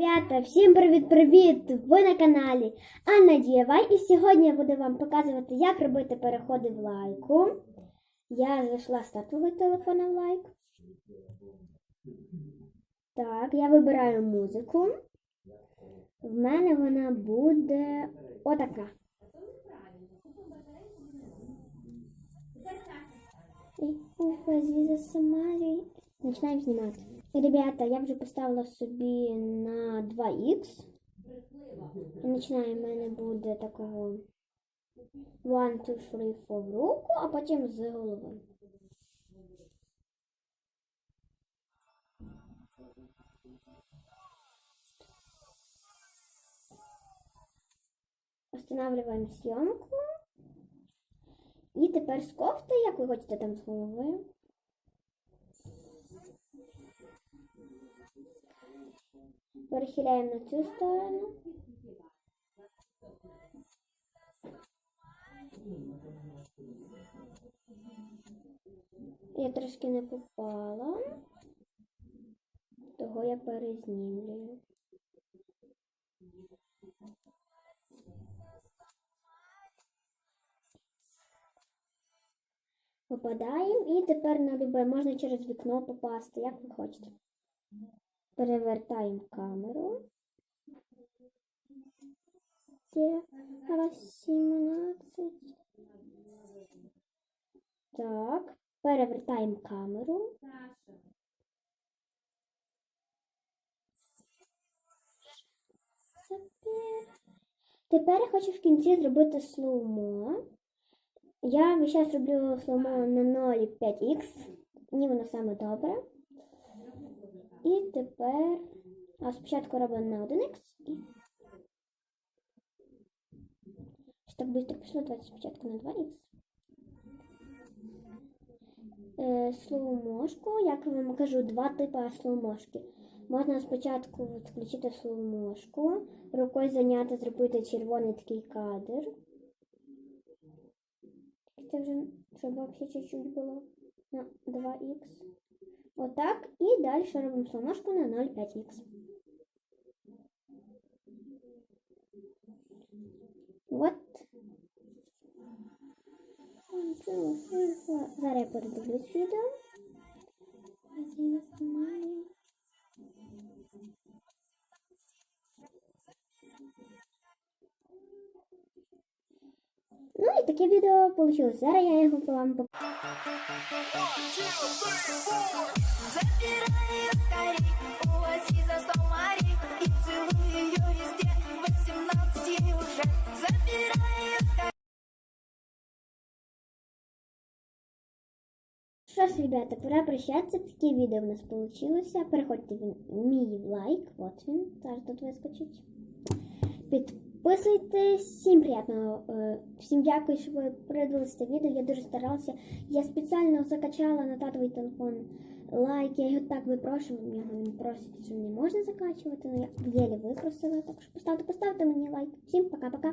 Ребята, всім привіт-привіт! Ви на каналі Анна Дієвай і сьогодні я буду вам показувати, як робити переходи в лайку. Я зайшла з стартового телефона в лайк. Так, я вибираю музику. В мене вона буде отака. Починаємо знімати. Ребята, я вже поставила собі на 2х. І в мене буде такого 1, 2, 3, 4 в руку, а потім з голови. Останавливаємо зйомку. І тепер з кофти, як ви хочете там з голови. Перехиляємо на цю сторону. Я трошки не попала, того я перезнімлюю. Попадаємо і тепер на любе можна через вікно попасти, як ви хочете. Перевертаємо камеру. Є раз 17. Так, перевертаємо камеру. Тепер я хочу в кінці зробити слоумо. Я час роблю слоумо на 0,5х. Мені воно саме добре. І тепер. А спочатку робимо на 1х і. Так швидко пішло, давайте спочатку на 2х. Е, слоумошку, як я вам кажу, два типи слоумошки. Можна спочатку от включити слоумошку, рукою зайняти, зробити червоний такий кадр. Це вже, щоб взагалі чуть-чуть було на 2х. Отак. І далі робимо слоножку на 0,5х. От. Зараз я передивлюсь відео. Ну і таке відео вийшло. Зараз я його вам покажу. Що ж, ребята, пора прощатися. Таке відео в нас вийшло. Переходьте в мій лайк. От він. Зараз тут вискочить. Підписуйтесь. Всім приємного. е, Всім дякую, що ви передивилися це відео. Я дуже старалася. Я спеціально закачала на татовий телефон лайк. Я його так випрошувала. Його він просить, що не можна закачувати. але я єлі випросила. Так що поставте, поставте мені лайк. Всім пока-пока.